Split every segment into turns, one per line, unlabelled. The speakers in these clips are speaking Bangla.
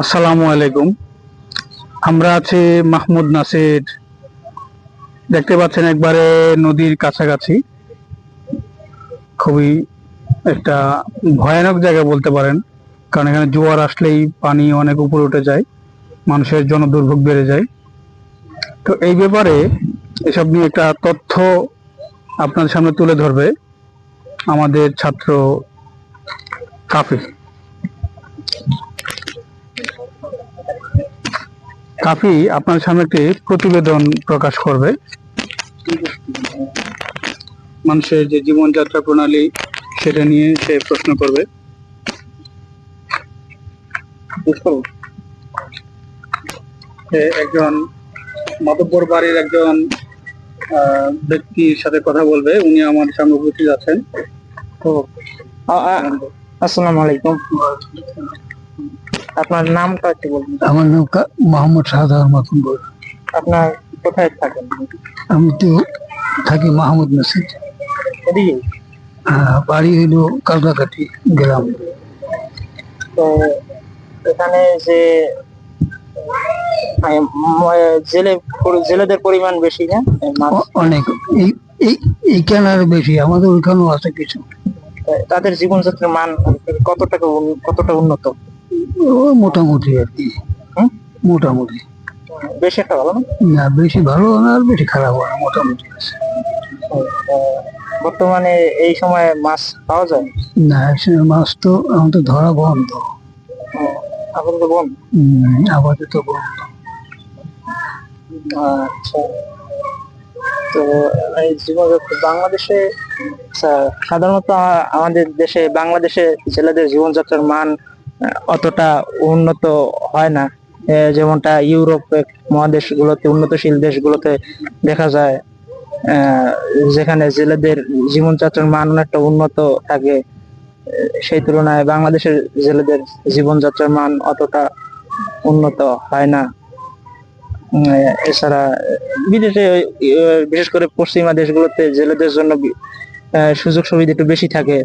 আসসালামু আলাইকুম। আমরা আছি মাহমুদ নাসির। দেখতে পাচ্ছেন একবারে নদীর কাছাকাছি। খুবই একটা ভয়ানক জায়গা বলতে পারেন। কারণ এখানে জোয়ার আসলেই পানি অনেক উপরে উঠে যায়, মানুষের জনদুর্ভোগ বেড়ে যায়। তো এই ব্যাপারে এসব নিয়ে একটা তথ্য আপনাদের সামনে তুলে ধরবে আমাদের ছাত্র কাফি কাফি আপনার সামনে একটি প্রতিবেদন প্রকাশ করবে। মানুষের যে জীবনযাত্রা প্রণালী, সেটা নিয়ে সে প্রশ্ন করবে। একজন মাতব্বর বাড়ির একজন ব্যক্তির সাথে কথা বলবে। উনি আমার সামনে উপস্থিত আছেন। তো
আসসালামু আলাইকুম। আপনার নামটা একটু বলুন।
আমার নাম মোহাম্মদ শাহজাহান মাকুম
আপনার কোথায় থাকেন?
আমি তো থাকি মাহমুদ নাসির
এদিকে?
বাড়ি হইল কালকাকাটি গ্রাম।
তো এখানে যে জেলে জেলেদের পরিমাণ বেশি না?
অনেক। এই এই এইখানে আর বেশি আমাদের ওইখানেও আছে কিছু।
তাদের জীবনযাত্রার মান কতটা কতটা উন্নত?
মোটামুটি আর কি।
হুম?
মোটামুটি।
বেশি একটা ভালো না?
না বেশি ভালো না আর বেশি খারাপ না মোটামুটি আছে।
বর্তমানে এই সময় মাছ পাওয়া যায়?
না একসময় মাছ তো আমাদের ধরা বন্ধ।
আপাতত বন্ধ?
আপাতত বন্ধ।
আচ্ছা। তো এই জীবনযাত্রা বাংলাদেশে আচ্ছা, সাধারণত আমাদের দেশে বাংলাদেশে ছেলেদের জীবনযাত্রার মান অতটা উন্নত হয় না। যেমনটা ইউরোপ মহাদেশগুলোতে, উন্নতশীল দেশগুলোতে দেখা যায় যেখানে জেলেদের জীবনযাত্রার মান অনেকটা উন্নত থাকে। সেই তুলনায় বাংলাদেশের জেলেদের জীবনযাত্রার মান অতটা উন্নত হয় না। এছাড়া বিদেশে বিশেষ করে পশ্চিমা দেশগুলোতে জেলেদের জন্য সুযোগ সুবিধা একটু বেশি থাকে।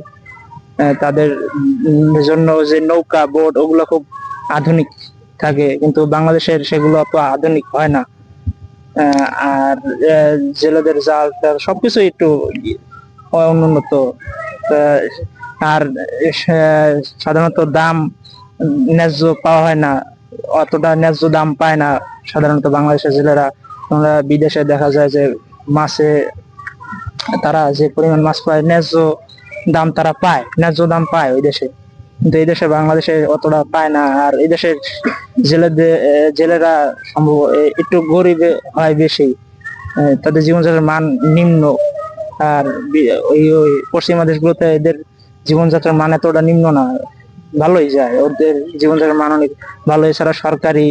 তাদের জন্য যে নৌকা, বোট, ওগুলো খুব আধুনিক থাকে। কিন্তু বাংলাদেশের সেগুলো অত আধুনিক হয় না। আর জেলেদের জাল সবকিছু একটু অনুন্নত। আর সাধারণত দাম ন্যায্য পাওয়া হয় না। অতটা ন্যায্য দাম পায় না সাধারণত বাংলাদেশের জেলেরা। বিদেশে দেখা যায় যে মাছে, তারা যে পরিমাণ মাছ পায় ন্যায্য দাম তারা পায়, ন্যায্য দাম পায় ওই দেশে। কিন্তু এই দেশে বাংলাদেশে অতটা পায় না, আর এই দেশের জেলেদের জেলেরা সম্ভব একটু গরিব হয় বেশি। তাদের জীবনযাত্রার মান নিম্ন। আর ওই ওই পশ্চিমা দেশগুলোতে এদের জীবনযাত্রার মান এতটা নিম্ন না। ভালোই যায়, ওদের জীবনযাত্রার মান অনেক ভালো। এছাড়া সরকারি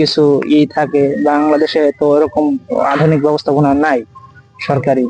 কিছু ই থাকে। বাংলাদেশে তো এরকম আধুনিক ব্যবস্থাপনা নাই সরকারি।